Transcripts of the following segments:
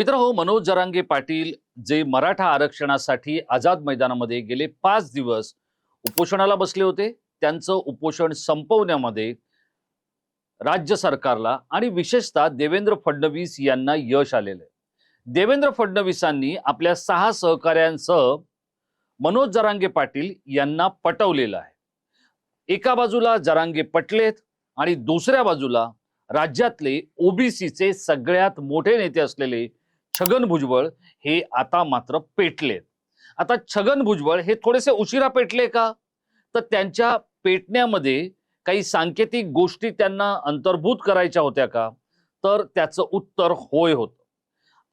मित्र हो मनोज जरांगे पाटील जे मराठा आरक्षणासाठी आझाद मैदानामध्ये गेले पाच दिवस उपोषणाला बसले होते. त्यांचं उपोषण संपवण्यामध्ये राज्य सरकारला आणि विशेषतः देवेंद्र फडणवीस यांना यश आलेलं आहे. देवेंद्र फडणवीसांनी आपल्या सहा सहकाऱ्यांसह मनोज जरांगे पाटील यांना पटवलेलं आहे. एका बाजूला जरांगे पटलेत आणि दुसऱ्या बाजूला राज्यातले ओबीसीचे सगळ्यात मोठे नेते असलेले छगन भुजबळ हे आता मात्र पेटलेत. आता छगन भुजबळ हे थोडेसे उशिरा पेटले का? तर त्यांच्या पेटण्यामध्ये काही सांकेतिक गोष्टी त्यांना अंतर्भूत करायच्या होत्या का? तर त्याचं उत्तर होय होतं.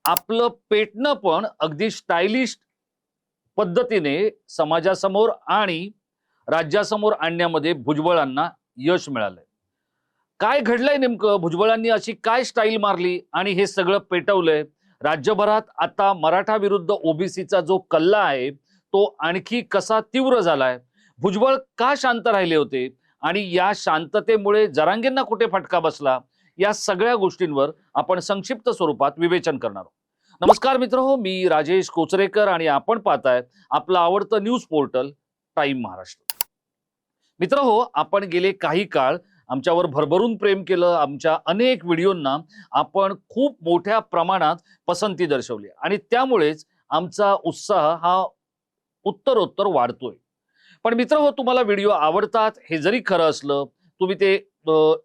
आपलं पेटणं पण अगदी स्टायलिश पद्धतीने समाजासमोर आणि राज्यासमोर आणण्यामध्ये भुजबळांना यश मिळालंय. काय घडलंय नेमकं? भुजबळांनी अशी काय स्टाईल मारली आणि हे सगळं पेटवलंय? राज्यभरात आता मराठा विरुद्ध ओबीसीचा जो कल्ला आहे तो आणखी कसा तीव्र झालाय? भुजबळ का शांत राहिले होते? आणि या शांततेमुळे जरांगेंना कुठे फटका बसला? या सगळ्या गोष्टींवर आपण संक्षिप्त स्वरूपात विवेचन करणार आहोत. नमस्कार मित्र हो मी राजेश कोचरेकर आणि आपण पाहताय आपलं आवडतं न्यूज पोर्टल टाइम महाराष्ट्र. मित्र हो आपण गेले काही काळ आमच्यावर भरभरून प्रेम केलं. आमच्या अनेक व्हिडिओंना आपण खूप मोठ्या प्रमाणात पसंती दर्शवली. आणि त्यामुळेच आमचा उत्साह हा उत्तरोत्तर वाढतोय. पण मित्र हो तुम्हाला व्हिडिओ आवडतात हे जरी खरं असलं तुम्ही ते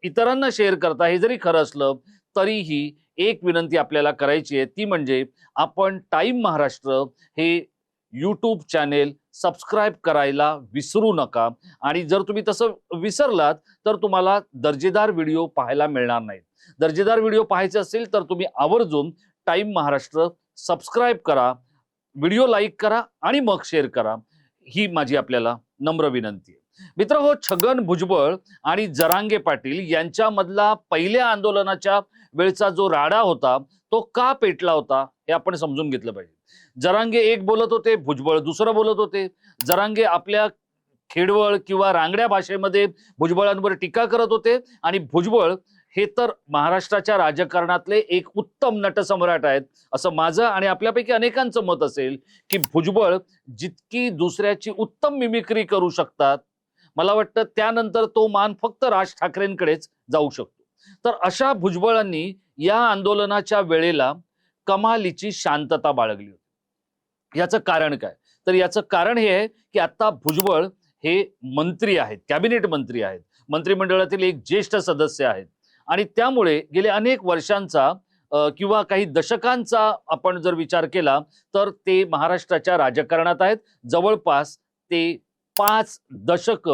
इतरांना शेअर करता हे जरी खरं असलं तरीही एक विनंती आपल्याला करायची आहे ती म्हणजे आपण टाइम महाराष्ट्र हे यूट्यूब चॅनेल सबस्क्राईब करायला विसरू नका. आणि जर तुम्ही तसं विसरलात तर तुम्हाला दर्जेदार व्हिडिओ पाहायला मिळणार नाहीत. दर्जेदार व्हिडिओ पाहायचे असेल तर तुम्ही आवर्जून टाइम महाराष्ट्र सबस्क्राईब करा व्हिडिओ लाईक करा आणि मग शेअर करा. ही माझी आपल्याला नम्र विनंती आहे. मित्र हो छगन भुजबळ आणि जरांगे पाटील यांच्यामधला पहिल्या आंदोलनाच्या वेळचा जो राडा होता तो का पेटला होता हे आपण समजून घेतलं पाहिजे. जरांगे एक बोलत होते भुजबळ दुसरं बोलत होते. जरांगे आपल्या खेडवळ किंवा रांगड्या भाषेमध्ये भुजबळांवर टीका करत होते आणि भुजबळ हे तर महाराष्ट्राच्या राजकारणातले एक उत्तम नटसम्राट आहेत असं माझं आणि आपल्यापैकी अनेकांचं मत असेल की भुजबळ जितकी दुसऱ्याची उत्तम मिमिक्री करू शकतात मला वाटतं त्यानंतर तो मान फक्त राज ठाकरेंकडेच जाऊ शकतो. तर अशा भुजबळांनी या आंदोलनाच्या वेळेला कमालीची शांतता बाळगली होती. याचं कारण काय? तर याचं कारण हे आहे की आता भुजबळ हे मंत्री आहेत कॅबिनेट मंत्री आहेत. मंत्रिमंडळातील एक ज्येष्ठ सदस्य आहेत. आणि त्यामुळे गेले अनेक वर्षांचा किंवा काही दशकांचा आपण जर विचार केला तर ते महाराष्ट्राच्या राजकारणात आहेत. जवळपास ते पाच दशक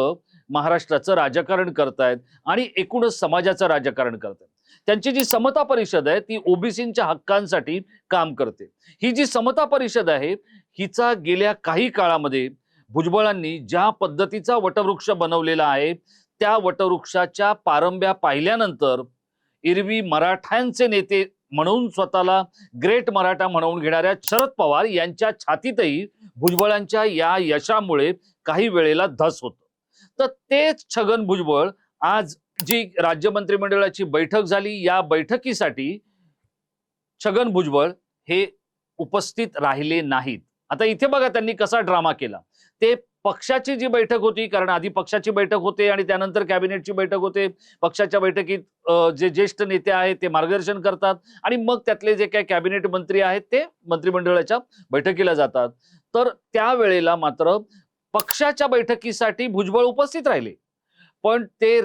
महाराष्ट्राचं राजकारण करतायत आणि एकूणच समाजाचं राजकारण करतायत. त्यांची जी समता परिषद आहे ती ओबीसींच्या हक्कांसाठी काम करते. ही जी समता परिषद आहे हिचा गेल्या काही काळामध्ये भुजबळांनी ज्या पद्धतीचा वटवृक्ष बनवलेला आहे त्या वटवृक्षाच्या पारंब्या पाहिल्यानंतर एरवी मराठ्यांचे नेते म्हणून स्वतःला ग्रेट मराठा म्हणवून घेणाऱ्या शरद पवार यांच्या छातीतही भुजबळांच्या या यशामुळे काही वेळेला धस होतो. तर तेच छगन भुजबळ आज जी राज्य मंत्रिमंडळाची बैठक झाली या बैठकीसाठी छगन भुजबळ हे उपस्थित राहिले नाहीत. आता इथे बघा त्यांनी कसा ड्रामा केला. ते पक्षाची जी बैठक होती कारण आधी पक्षाची बैठक होते आणि त्यानंतर कॅबिनेटची बैठक होते. पक्षाच्या बैठकीत जे ज्येष्ठ नेते आहेत ते मार्गदर्शन करतात आणि मग त्यातले जे काही कॅबिनेट मंत्री आहेत ते मंत्रिमंडळाच्या बैठकीला जातात. तर त्यावेळेला मात्र पक्षाच्या बैठकीसाठी भुजबळ उपस्थित राहिले. पण ते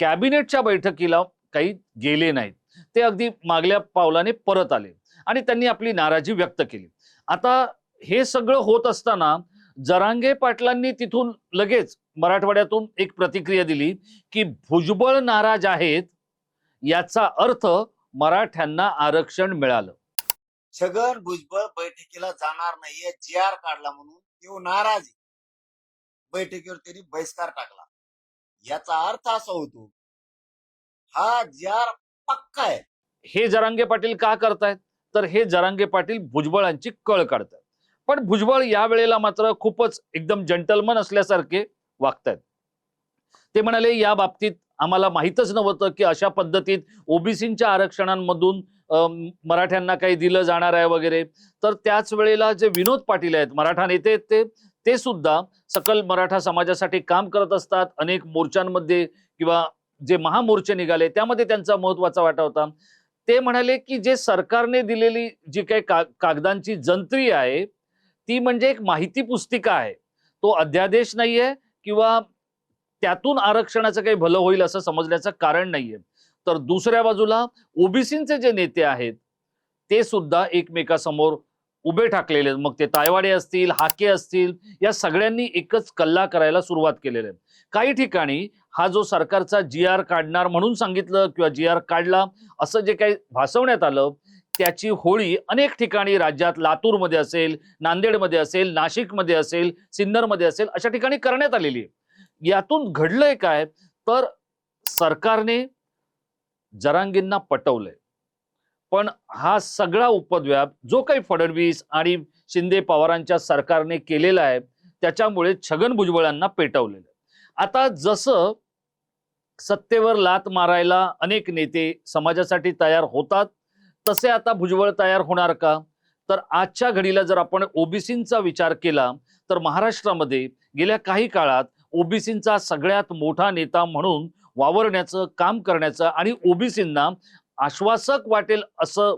कॅबिनेटच्या बैठकीला काही गेले नाहीत. ते अगदी मागल्या पावलाने परत आले आणि त्यांनी आपली नाराजी व्यक्त केली. आता हे सगळं होत असताना जरांगे पाटलांनी तिथून लगेच मराठवाड्यातून एक प्रतिक्रिया दिली की भुजबळ नाराज आहेत याचा अर्थ मराठ्यांना आरक्षण मिळालं. छगन भुजबळ बैठकीला जाणार नाहीये जी आर काढला म्हणून तो नाराज बैठकीवर त्यांनी बहिष्कार टाकला. याचा अर्थ असा होतो हा जार पक्का आहे. हे जरांगे पाटील का करतायत? तर हे जरांगे पाटील भुजबळांची कळ काढतात. पण भुजबळ या वेळेला मात्र खूपच एकदम जंटलमन असल्यासारखे वागतायत. ते म्हणाले या बाबतीत आम्हाला माहीतच नव्हतं की अशा पद्धतीत ओबीसीच्या आरक्षणांमधून मराठ्यांना काही दिलं जाणार आहे वगैरे. तर त्याच वेळेला जे विनोद पाटील आहेत मराठा नेते आहेत ते ते सुद्धा सकल मराठा समाजासाठी काम करत असतात. अनेक मोर्चांमध्ये किंवा जे महामोर्चे निघाले त्यामध्ये त्यांचा महत्त्वाचा वाटा होता. ते म्हणाले की जे सरकारने दिलेली जी काही का कागदांची जंत्री आहे ती म्हणजे एक माहिती पुस्तिका आहे. तो अध्यादेश नाहीये किंवा त्यातून आरक्षणाचं काही भलं होईल असं समजण्याचं कारण नाहीये. तर दुसऱ्या बाजूला ओबीसीचे जे नेते आहेत ते सुद्धा एकमेकासमोर उभे ठाकलेले आहेत. मग ते तायवाडे असतील हाके असतील या सगळ्यांनी एकच कल्ला करायला सुरुवात केलेली आहे. काही ठिकाणी हा जो सरकारचा जी आर काढणार म्हणून सांगितलं किंवा जी आर काढला असं जे काही भासवण्यात आलं त्याची होळी अनेक ठिकाणी राज्यात लातूरमध्ये असेल नांदेडमध्ये असेल नाशिकमध्ये असेल सिन्नरमध्ये असेल अशा ठिकाणी करण्यात आलेली आहे. यातून घडलंय काय? तर सरकारने जरांगींना पटवलंय. पण हा सगळा उपद्व्याप जो काही फडणवीस आणि शिंदे पवारांच्या सरकारने केलेला आहे त्याच्यामुळे छगन भुजबळांना पेटवलेलं आता जसं सत्तेवर लात मारायला अनेक नेते समाजासाठी तयार होतात तसे आता भुजबळ तयार होणार का? तर आजच्या घडीला जर आपण ओबीसींचा विचार केला तर महाराष्ट्रामध्ये गेल्या काही काळात ओबीसींचा सगळ्यात मोठा नेता म्हणून वावरण्याचं काम करण्याचं आणि ओबीसींना आश्वासक वाटेल असं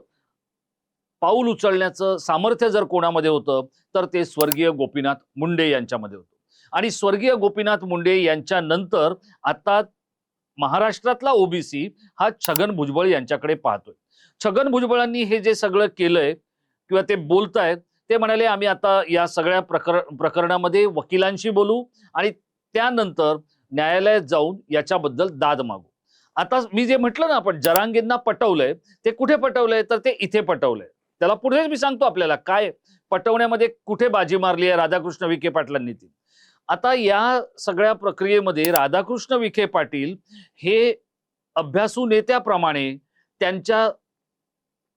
पाऊल उचलण्याचं सामर्थ्य जर कोणामध्ये होतं तर ते स्वर्गीय गोपीनाथ मुंडे यांच्यामध्ये होतं. आणि स्वर्गीय गोपीनाथ मुंडे यांच्या नंतर आता महाराष्ट्रातला ओबीसी हा छगन भुजबळ यांच्याकडे पाहतोय. छगन भुजबळांनी हे जे सगळं केलंय किंवा ते बोलतायत ते म्हणाले आम्ही आता या सगळ्या प्रकर प्रकरणामध्ये वकिलांशी बोलू आणि त्यानंतर न्यायालयात जाऊन याच्याबद्दल दाद मागू. आता मी जे म्हटलं ना आपण जरांगींना पटवलंय ते कुठे पटवलंय? तर ते इथे पटवलंय. त्याला पुढेच मी सांगतो आपल्याला काय पटवण्यामध्ये कुठे बाजी मारली आहे राधाकृष्ण विखे पाटलांनी ती. आता या सगळ्या प्रक्रियेमध्ये राधाकृष्ण विखे पाटील हे अभ्यासू नेत्याप्रमाणे त्यांच्या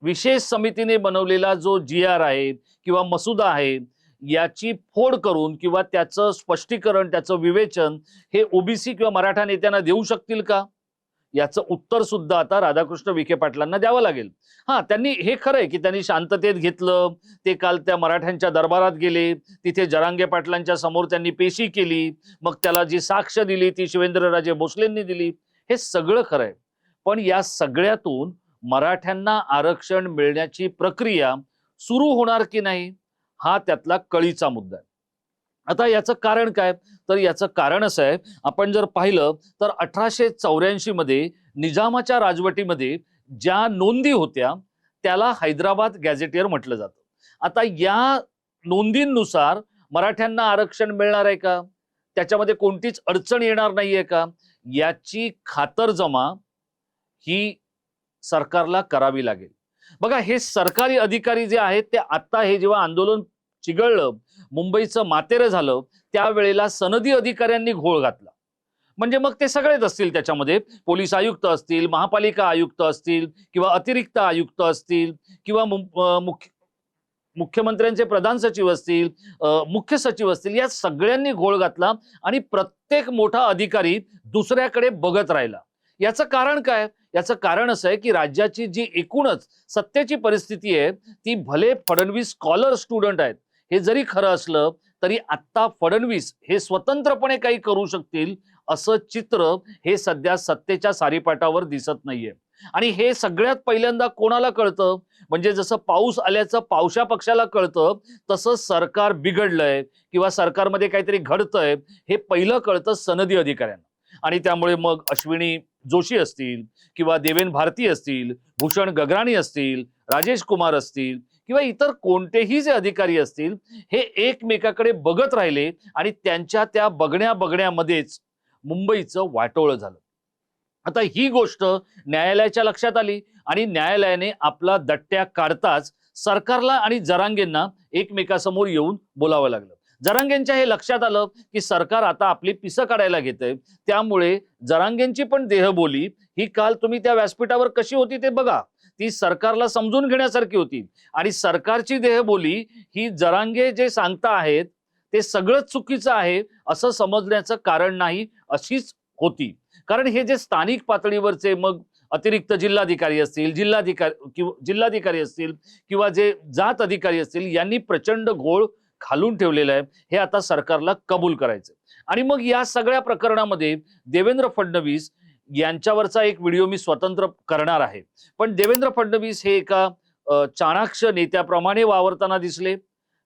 विशेष समितीने बनवलेला जो जी आर आहे किंवा मसुदा आहे याची फोड करून किंवा त्याचं स्पष्टीकरण त्याचं विवेचन हे ओबीसी किंवा मराठा नेत्यांना देऊ शकतील का? याचं उत्तर सुद्धा आता राधाकृष्ण विखे पाटलांना द्यावं लागेल. हा त्यांनी हे खरंय की त्यांनी शांततेत घेतलं ते काल त्या मराठ्यांच्या दरबारात गेले तिथे जरांगे पाटलांच्या समोर त्यांनी पेशी केली मग त्याला जी साक्ष दिली ती शिवेंद्रराजे भोसलेंनी दिली. हे सगळं खरंय. पण या सगळ्यातून मराठ्यांना आरक्षण मिळण्याची प्रक्रिया सुरू होणार की नाही हा त्यातला कळीचा मुद्दा आहे. आता याचं कारण काय? तर याचं कारण असं आहे आपण जर पाहिलं तर अठराशे चौऱ्याऐंशी मध्ये निजामाच्या राजवटीमध्ये ज्या नोंदी होत्या त्याला हैदराबाद गॅझेटियर म्हटलं जातं. आता या नोंदींनुसार मराठ्यांना आरक्षण मिळणार आहे का? त्याच्यामध्ये कोणतीच अडचण येणार नाहीये का? याची खातरजमा ही सरकारला करावी लागेल. बघा हे सरकारी अधिकारी जे आहेत ते आता हे जेव्हा आंदोलन चिघळलं मुंबईचं मातेरं झालं त्यावेळेला सनदी अधिकाऱ्यांनी घोळ घातला. म्हणजे मग ते सगळेच असतील त्याच्यामध्ये. पोलीस आयुक्त असतील महापालिका आयुक्त असतील किंवा अतिरिक्त आयुक्त असतील किंवा मुख्य मुख्यमंत्र्यांचे प्रधान सचिव असतील मुख्य सचिव असतील या सगळ्यांनी घोळ घातला आणि प्रत्येक मोठा अधिकारी दुसऱ्याकडे बघत राहिला. याचं कारण काय? याचं कारण असं आहे की राज्याची जी एकूणच सत्तेची परिस्थिती आहे ती भले फडणवीस स्कॉलर स्टुडंट आहेत हे जरी खरं असलं तरी आत्ता फडणवीस हे स्वतंत्रपणे काही करू शकतील असं चित्र हे सध्या सत्तेच्या सारीपाटावर दिसत नाहीये. आणि हे सगळ्यात पहिल्यांदा कोणाला कळतं? म्हणजे जसं पाऊस आल्याचं पावशा पक्षाला कळतं तसं सरकार बिघडलंय किंवा सरकारमध्ये काहीतरी घडतंय हे पहिलं कळतं सनदी अधिकाऱ्यांना. आणि त्यामुळे मग अश्विनी जोशी असतील किंवा देवेन भारती असतील भूषण गगराणी असतील राजेश कुमार असतील किंवा इतर कोणतेही जे अधिकारी असतील हे एकमेकाकडे बघत राहिले आणि त्यांच्या त्या बघण्या बघण्यामध्येच मुंबईचं वाटोळं झालं. आता ही गोष्ट न्यायालयाच्या लक्षात आली आणि न्यायालयाने आपला दट्ट्या काढताच सरकारला आणि जरांगेंना एकमेकासमोर येऊन बोलावं लागलं. जरांगेंच्या हे लक्षात आलं की सरकार आता आपली पिसं काढायला घेत त्यामुळे जरांगेंची पण देहबोली ही काल तुम्ही त्या व्यासपीठावर कशी होती ते बघा. ती सरकारला समजून घेण्यासारखी होती. आणि सरकारची देहबोली ही जरांगे जे सांगता आहेत ते सगळंच चुकीचं आहे असं समजण्याचं कारण नाही अशीच होती. कारण हे जे स्थानिक पातळीवरचे मग अतिरिक्त जिल्हाधिकारी असतील जिल्हाधिकारी किंवा जिल्हाधिकारी असतील किंवा जे जात अधिकारी असतील यांनी प्रचंड घोळ खालून ठेवलेलं आहे. हे आता सरकारला कबूल करायचं आणि मग या सगळ्या प्रकरणामध्ये देवेंद्र फडणवीस यांच्यावरचा एक व्हिडिओ मी स्वतंत्र करणार आहे. पण देवेंद्र फडणवीस हे एका चाणाक्ष नेत्याप्रमाणे वावरताना दिसले.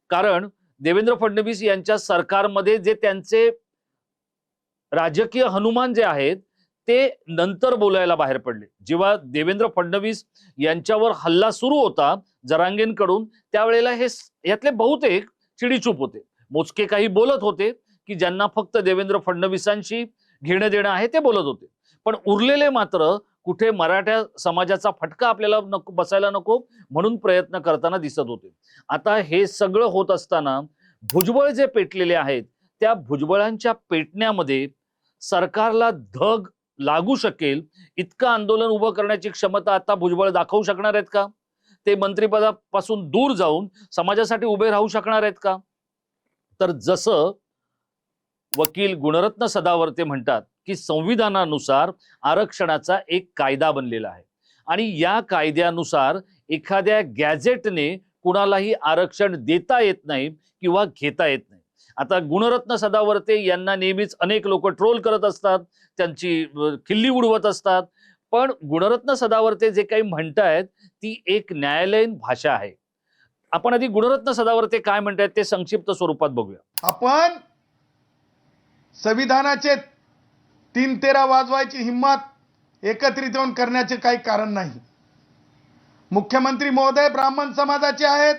कारण देवेंद्र फडणवीस यांच्या सरकारमध्ये जे त्यांचे राजकीय हनुमान जे आहेत ते नंतर बोलायला बाहेर पडले. जेव्हा देवेंद्र फडणवीस यांच्यावर हल्ला सुरू होता जरांगेंकडून त्यावेळेला हे यातले बहुतेक चिडीचूप होते. मोजके काही बोलत होते की ज्यांना फक्त देवेंद्र फडणवीसांशी घेणं देणं आहे ते बोलत होते. पण उरलेले मात्र कुठे मराठा समाजाचा फटका आपल्याला नको बसायला नको म्हणून प्रयत्न करताना दिसत होते. आता हे सगळं होत असताना भुजबळ जे पेटलेले आहेत त्या भुजबळांच्या पेटण्यामध्ये सरकारला धग लागू शकेल इतकं आंदोलन उभं करण्याची क्षमता आता भुजबळ दाखवू शकणार आहेत का? ते मंत्रिपदापासून दूर जाऊन समाजासाठी उभे राहू शकणार आहेत का? तर जसं वकील गुणरत्न सदावर्ते म्हणतात की संविधानानुसार आरक्षणाचा एक कायदा बनलेला आहे. आणि या कायद्यानुसार एखाद्या गॅझेटने कुणालाही आरक्षण देता येत नाही किंवा घेता येत नाही. आता गुणरत्न सदावर्ते यांना नेहमीच अनेक लोक ट्रोल करत असतात त्यांची खिल्ली उडवत असतात. पण गुणरत्न सदावर्ते जे काही म्हणतायत ती एक न्यायालयीन भाषा आहे. आपण आधी गुणरत्न सदावर्ते काय म्हणतायत ते संक्षिप्त स्वरूपात बघूया. आपण संविधानाचे तीन तेरा वाजवायची हिंमत एकत्रित येऊन करण्याचे काही कारण नाही. मुख्यमंत्री महोदय ब्राह्मण समाजाचे आहेत.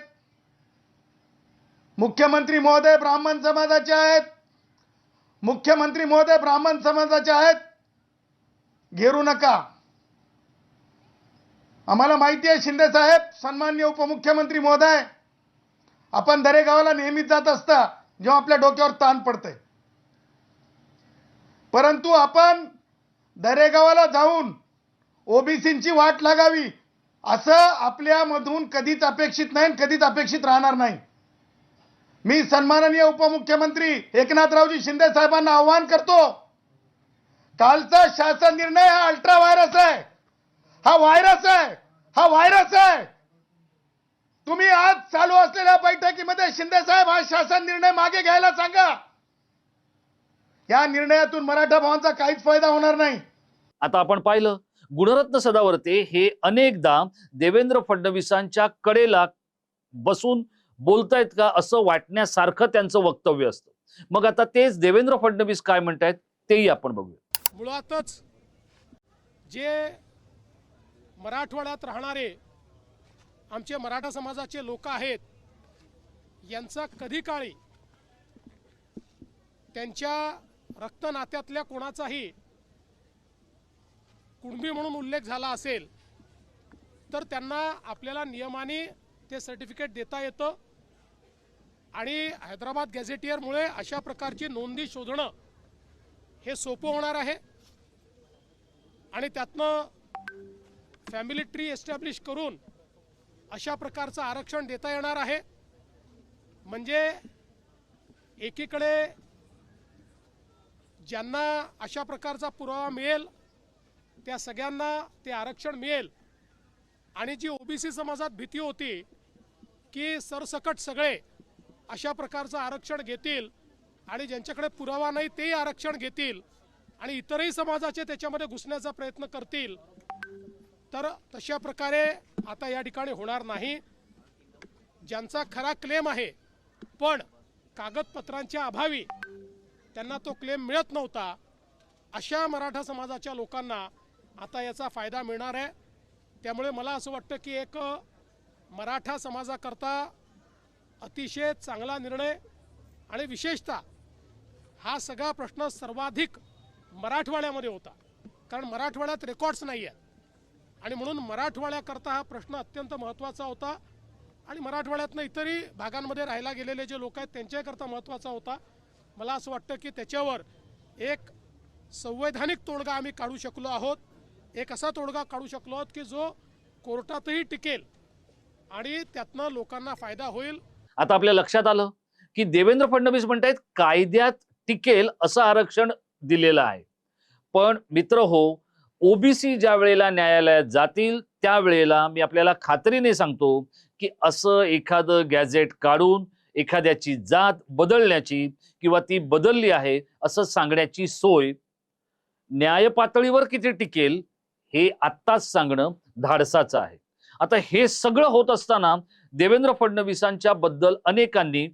मुख्यमंत्री महोदय ब्राह्मण समाजाचे आहेत. मुख्यमंत्री महोदय ब्राह्मण समाजाचे आहेत. घेरू नका. आम्हाला माहिती आहे शिंदे साहेब सन्मान्य उपमुख्यमंत्री महोदय आपण दरेगावाला नेहमीच जात असता जेव्हा आपल्या डोक्यावर ताण पडतंय. परंतु आपण दरेगावाला जाऊन ओबीसींची वाट लागावी असं आपल्यामधून कधीच अपेक्षित नाही आणि कधीच अपेक्षित राहणार नाही. मी सन्माननीय उपमुख्यमंत्री एकनाथरावजी शिंदे साहेबांना आव्हान करतो कालचा शासन निर्णय हा अल्ट्रा व्हायरस आहे. हा व्हायरस आहे. हा व्हायरस आहे. तुम्ही आज चालू असलेल्या बैठकीमध्ये शिंदे साहेब हा शासन निर्णय मागे घ्यायला सांगा. या निर्णयातून मराठा भावांचा काहीच फायदा होणार नाही. आता आपण पाहिलं गुणरत्न सदावर्ते हे अनेकदा देवेंद्र फडणवीसांच्या कडेला बसून बोलतायत का असं वाटण्यासारखं त्यांचं वक्तव्य असतं. मग आता तेच देवेंद्र फडणवीस काय म्हणतायत तेही आपण बघूया. मुळातच जे मराठवाड्यात राहणारे आमचे मराठा समाजाचे लोक आहेत यांचा कधी काळी त्यांच्या रक्तनात्यातल्या कोणाचाही कुणबी म्हणून उल्लेख झाला असेल तर त्यांना आपल्याला नियमाने ते सर्टिफिकेट देता येतं. आणि हैदराबाद गॅझेटियरमुळे अशा प्रकारची नोंदी शोधणं हे सोपं होणार आहे. आणि त्यातनं फॅमिली ट्री एस्टॅब्लिश करून अशा प्रकारचं आरक्षण देता येणार आहे. म्हणजे एकीकडे ज्यांना अशा प्रकारचा पुरावा मिळेल त्या सगळ्यांना ते आरक्षण मिळेल. आणि जी ओबीसी समाजात भीती होती की सरसकट सगळे अशा प्रकारचं आरक्षण घेतील आणि ज्यांच्याकडे पुरावा नाही तेही आरक्षण घेतील आणि इतरही समाजाचे त्याच्यामध्ये घुसण्याचा प्रयत्न करतील तर तशा प्रकारे आता या ठिकाणी होणार नाही. ज्यांचा खरा क्लेम आहे पण कागदपत्रांच्या अभावी त्यांना तो क्लेम मिळत नव्हता. अशा मराठा समाजाच्या लोकांना आता याचा फायदा मिळणार आहे. त्यामुळे मला असं वाटतं की एक मराठा समाजाकरता अतिशय चांगला निर्णय आणि विशेषतः हा सगळा प्रश्न सर्वाधिक मराठवाड्यामध्ये होता. कारण मराठवाड्यात रेकॉर्ड्स नाही आहेत आणि म्हणून मराठवाड्याकरता हा प्रश्न अत्यंत महत्त्वाचा होता. आणि मराठवाड्यातनं इतरही भागांमध्ये राहायला गेलेले जे लोक आहेत त्यांच्याकरता महत्त्वाचा होता. मला असं वाटतं की त्याच्यावर एक संवैधानिक तोडगा आम्ही काढू शकलो आहोत. एक असा तोडगा काढू शकलो आहोत की जो कोर्टातही टिकेल आणि त्यातनं लोकांना फायदा होईल. आता आपल्या लक्षात आलं की देवेंद्र फडणवीस म्हणतायत कायद्यात टिकेल असं आरक्षण दिलेलं आहे. पण मित्र हो ओबीसी ज्या वेळेला न्यायालयात जातील त्यावेळेला मी आपल्याला खात्रीने सांगतो की असं एखादं गॅझेट काढून एखाद्याची जात बदलण्याची किंवा ती बदलली आहे असं सांगण्याची सोय न्याय पातळीवर किती टिकेल हे आत्ताच सांगणं धाडसाचं आहे. आता हे सगळं होत असताना देवेंद्र फडणवीसांच्या बद्दल अनेकांनी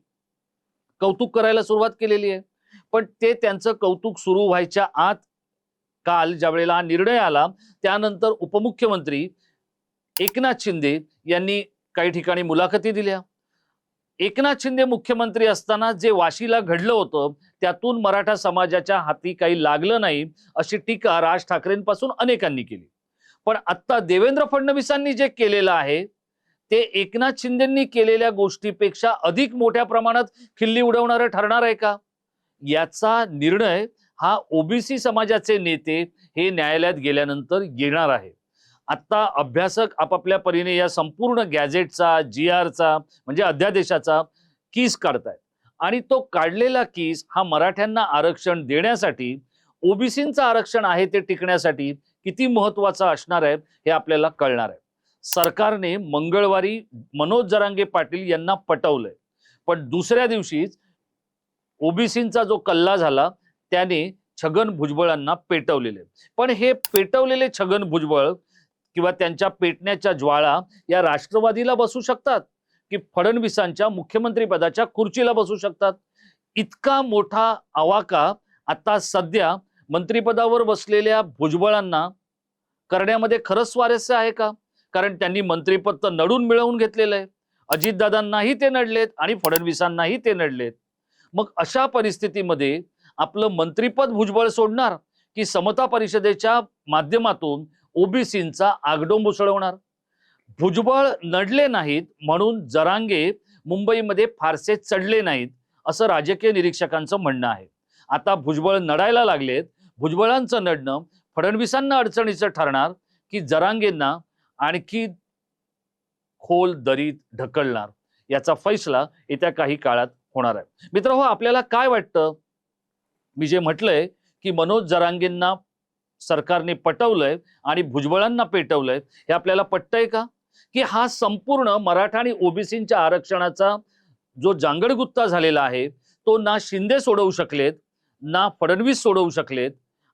कौतुक करायला सुरुवात केलेली आहे. पण ते त्यांचं कौतुक सुरू व्हायच्या आत काल ज्या वेळेला हा निर्णय आला त्यानंतर उपमुख्यमंत्री एकनाथ शिंदे यांनी काही ठिकाणी मुलाखती दिल्या. एकनाथ शिंदे मुख्यमंत्री असताना जे वाशीला घडलं होतं त्यातून मराठा समाजाच्या हाती काही लागलं नाही अशी टीका राज ठाकरेंपासून अनेकांनी केली. पण आता देवेंद्र फडणवीसांनी जे केलेलं आहे ते एकनाथ शिंदेंनी केलेल्या गोष्टीपेक्षा अधिक मोठ्या प्रमाणात खिल्ली उडवणारं ठरणार आहे का? याचा निर्णय हा ओबीसी समाजाचे नेते हे न्यायालयात गेल्यानंतर येणार आहे आता अभ्यासक आपापल्या परीने या संपूर्ण गॅझेटचा जी आरचा म्हणजे अध्यादेशाचा कीस काढतायत. आणि तो काढलेला कीस हा मराठ्यांना आरक्षण देण्यासाठी ओबीसींचं आरक्षण आहे ते टिकण्यासाठी किती महत्त्वाचा असणार आहे हे आपल्याला कळणार आहे. सरकारने मंगळवारी मनोज जरांगे पाटील यांना पटवलंय. पण दुसऱ्या दिवशीच ओबीसींचा जो कल्ला झाला त्याने छगन भुजबळांना पेटवलेले. पण हे पेटवलेले छगन भुजबळ किंवा त्यांच्या पेटण्याच्या ज्वाळा या राष्ट्रवादीला बसू शकतात की फडणवीसांच्या मुख्यमंत्रीपदाच्या खुर्चीला बसू शकतात. इतका मोठा आवाका आता सध्या मंत्रिपदावर बसलेल्या भुजबळांना करण्यामध्ये खरंच स्वारस्य आहे का? कारण त्यांनी मंत्रिपद तर नडून मिळवून घेतलेलं आहे. अजितदादांनाही ते नडलेत आणि फडणवीसांनाही ते नडलेत. मग अशा परिस्थितीमध्ये आपलं मंत्रिपद भुजबळ सोडणार की समता परिषदेच्या माध्यमातून ओबीसींचा आगडोंब उसळवणार. भुजबळ नडले नाहीत म्हणून जरांगे मुंबईमध्ये फारसे चढले नाहीत असं राजकीय निरीक्षकांचं म्हणणं आहे. आता भुजबळ नडायला लागलेत. भुजबळांचं नडणं फडणवीसांना अडचणीचं ठरणार की जरांगेंना आणखी खोल दरीत ढकलणार. याचा फैसला येत्या काही काळात होणार आहे. मित्र हो आपल्याला काय वाटतं? मी जे म्हटलंय की मनोज जरांगेंना सरकारने पटवलंय आणि भुजबळांना पेटवलंय हे आपल्याला पटतंय का? की हा संपूर्ण मराठा आणि ओबीसींच्या आरक्षणाचा जो जांगडगुत्ता झालेला आहे तो ना शिंदे सोडवू शकलेत ना फडणवीस सोडवू शकलेत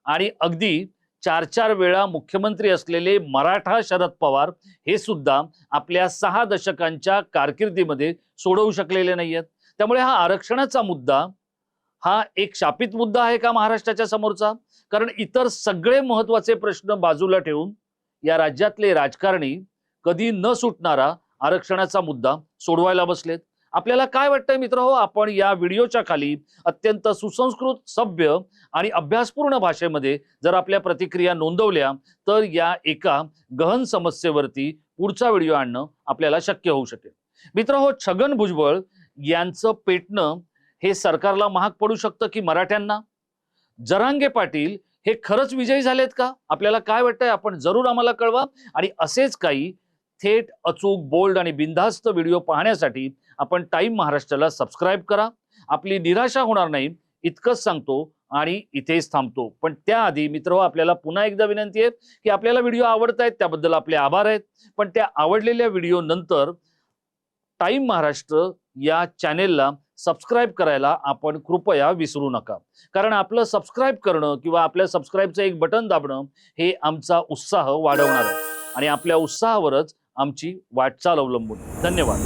आणि अगदी चार चार वेळा मुख्यमंत्री असलेले मराठा शरद पवार हे सुद्धा आपल्या सहा दशकांच्या कारकिर्दीमध्ये सोडवू शकलेले नाहीयेत. त्यामुळे हा आरक्षणाचा मुद्दा हा एक शापित मुद्दा आहे का महाराष्ट्राच्या समोरचा? कारण इतर सगळे महत्त्वाचे प्रश्न बाजूला ठेवून या राज्यातले राजकारणी कधी न सुटणारा आरक्षणाचा मुद्दा सोडवायला बसलेत. आपल्याला काय वाटतंय मित्र हो? आपण या व्हिडिओच्या खाली अत्यंत सुसंस्कृत सभ्य आणि अभ्यासपूर्ण भाषेमध्ये जर आपल्या प्रतिक्रिया नोंदवल्या तर या एका गहन समस्येवरती पुढचा व्हिडिओ आणणं आपल्याला शक्य होऊ शकेल. मित्र हो छगन भुजबळ यांचं पेटणं हे सरकारला महाग पडू शकतं की मराठ्यांना? जरांगे पाटील हे खरंच विजयी झालेत का? आपल्याला काय वाटतंय? आपण जरूर आम्हाला कळवा. आणि असेच काही थेट अचूक बोल्ड आणि बिनधास्त व्हिडिओ पाहण्यासाठी आपण टाईम महाराष्ट्राला सबस्क्राईब करा. आपली निराशा होणार नाही. इतकंच सांगतो आणि इथेच थांबतो. पण त्याआधी मित्र आपल्याला पुन्हा एकदा विनंती आहे की आपल्याला व्हिडिओ आवडत आहेत त्याबद्दल आपले आभार आहेत. पण त्या आवडलेल्या व्हिडिओ नंतर टाईम महाराष्ट्र या चॅनेलला सबस्क्राईब करायला आपण कृपया विसरू नका. कारण आपलं सबस्क्राईब करणं किंवा आपल्या सबस्क्राईबचं एक बटन दाबणं हे आमचा उत्साह वाढवणार आहे. आणि आपल्या उत्साहावरच आमची वाटचाल अवलंबून. धन्यवाद.